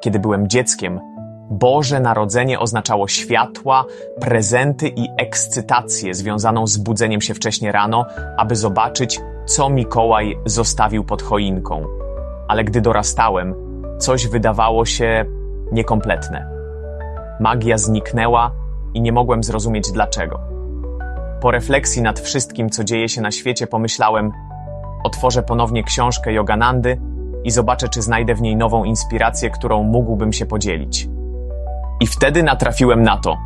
kiedy byłem dzieckiem, Boże Narodzenie oznaczało światła, prezenty i ekscytację związaną z budzeniem się wcześnie rano, aby zobaczyć, co Mikołaj zostawił pod choinką. Ale gdy dorastałem, coś wydawało się niekompletne. Magia zniknęła i nie mogłem zrozumieć dlaczego. Po refleksji nad wszystkim, co dzieje się na świecie, pomyślałem: otworzę ponownie książkę Yoganandy i zobaczę, czy znajdę w niej nową inspirację, którą mógłbym się podzielić. I wtedy natrafiłem na to.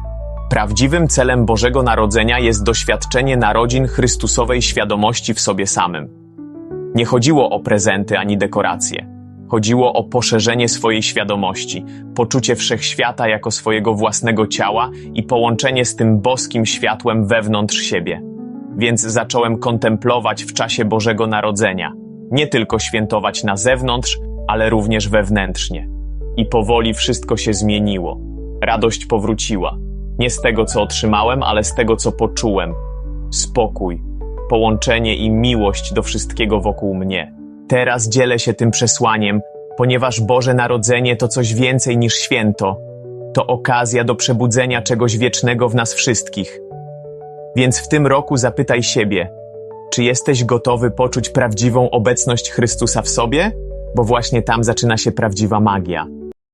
Prawdziwym celem Bożego Narodzenia jest doświadczenie narodzin Chrystusowej świadomości w sobie samym. Nie chodziło o prezenty ani dekoracje. Chodziło o poszerzenie swojej świadomości, poczucie wszechświata jako swojego własnego ciała i połączenie z tym boskim światłem wewnątrz siebie. Więc zacząłem kontemplować w czasie Bożego Narodzenia, nie tylko świętować na zewnątrz, ale również wewnętrznie. I powoli wszystko się zmieniło. Radość powróciła. Nie z tego, co otrzymałem, ale z tego, co poczułem. Spokój, połączenie i miłość do wszystkiego wokół mnie. Teraz dzielę się tym przesłaniem, ponieważ Boże Narodzenie to coś więcej niż święto. To okazja do przebudzenia czegoś wiecznego w nas wszystkich. Więc w tym roku zapytaj siebie, czy jesteś gotowy poczuć prawdziwą obecność Chrystusa w sobie? Bo właśnie tam zaczyna się prawdziwa magia.